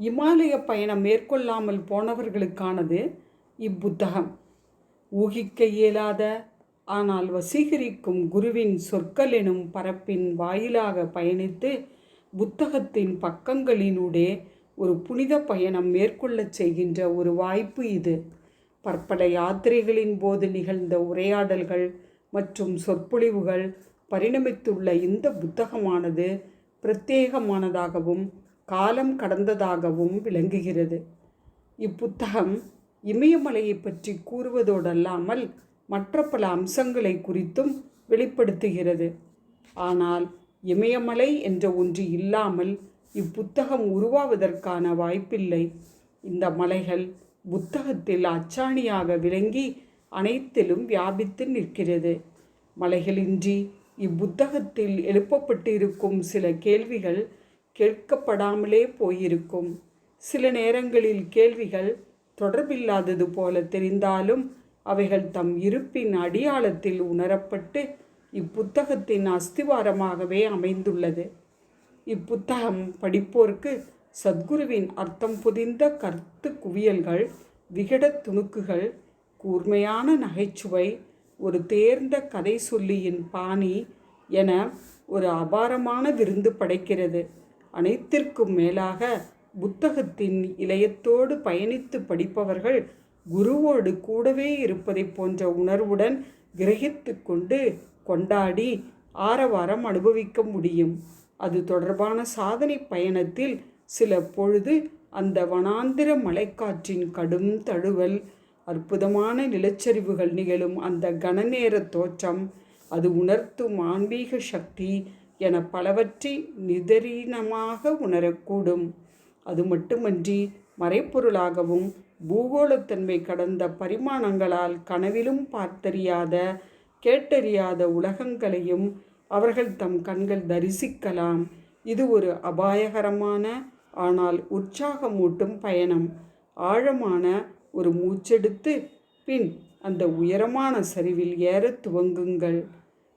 இமாலய பயணம் மேற்கொள்ளாமல் போனவர்களுக்கானது இப்புத்தகம். ஊகிக்க இயலாத ஆனால் வசீகரிக்கும் குருவின் சொற்கள் எனும் பரப்பின் வாயிலாக பயணித்து புத்தகத்தின் பக்கங்களினூடே ஒரு புனித பயணம் மேற்கொள்ளச் செய்கின்ற ஒரு வாய்ப்பு இது. பற்பல யாத்திரைகளின் போது நிகழ்ந்த உரையாடல்கள் மற்றும் சொற்பொழிவுகள் பரிணமித்துள்ள இந்த புத்தகமானது பிரத்யேகமானதாகவும் காலம் கடந்ததாகவும் விளங்குகிறது. இப்புத்தகம் இமயமலையை பற்றி கூறுவதோடல்லாமல் மற்ற பல அம்சங்களை குறித்தும் வெளிப்படுத்துகிறது. ஆனால் இமயமலை என்ற ஒன்று இல்லாமல் இப்புத்தகம் உருவாவதற்கான வாய்ப்பில்லை. இந்த மலைகள் புத்தகத்தில் அச்சாணியாக விளங்கி அனைத்திலும் வியாபித்து நிற்கிறது. மலைகளின்றி இப்புத்தகத்தில் எழுப்பப்பட்டிருக்கும் சில கேள்விகள் கேட்கப்படாமலே போயிருக்கும். சில நேரங்களில் கேள்விகள் தொடர்பில்லாதது போல தெரிந்தாலும் அவைகள் தம் இருப்பின் அடியாளத்தில் உணரப்பட்டு இப்புத்தகத்தின் அஸ்திவாரமாகவே அமைந்துள்ளது. இப்புத்தகம் படிப்போருக்கு சத்குருவின் அர்த்தம் புதிந்த கருத்து குவியல்கள் விகடத் துணுக்குகள் கூர்மையான நகைச்சுவை ஒரு தேர்ந்த கதை சொல்லியின் பாணி என ஒரு அபாரமான விருந்து படைக்கிறது. அனைத்திற்கும் மேலாக புத்தகத்தின் இளையத்தோடு பயணித்து படிப்பவர்கள் குருவோடு கூடவே இருப்பதை போன்ற உணர்வுடன் கிரகித்து கொண்டு கொண்டாடி ஆரவாரம் அனுபவிக்க முடியும். அது தொடர்பான சாதனை பயணத்தில் சில பொழுது அந்த வனாந்திர மலைக்காற்றின் கடும் தழுவல் அற்புதமான நிலச்சரிவுகள் நிகழும் அந்த கனநேர தோற்றம் அது உணர்த்தும் ஆன்மீக சக்தி என பலவற்றை நிதரீனமாக உணரக்கூடும். அது மட்டுமன்றி மறைப்பொருளாகவும் பூகோளத்தன்மை கடந்த பரிமாணங்களால் கனவிலும் பார்த்தறியாத கேட்டறியாத உலகங்களையும் அவர்கள் தம் கண்கள் தரிசிக்கலாம். இது ஒரு அபாயகரமான ஆனால் உற்சாகமூட்டும் பயணம். ஆழமான ஒரு மூச்செடுத்து பின் அந்த உயரமான சரிவில் ஏறத் துவங்குங்கள்.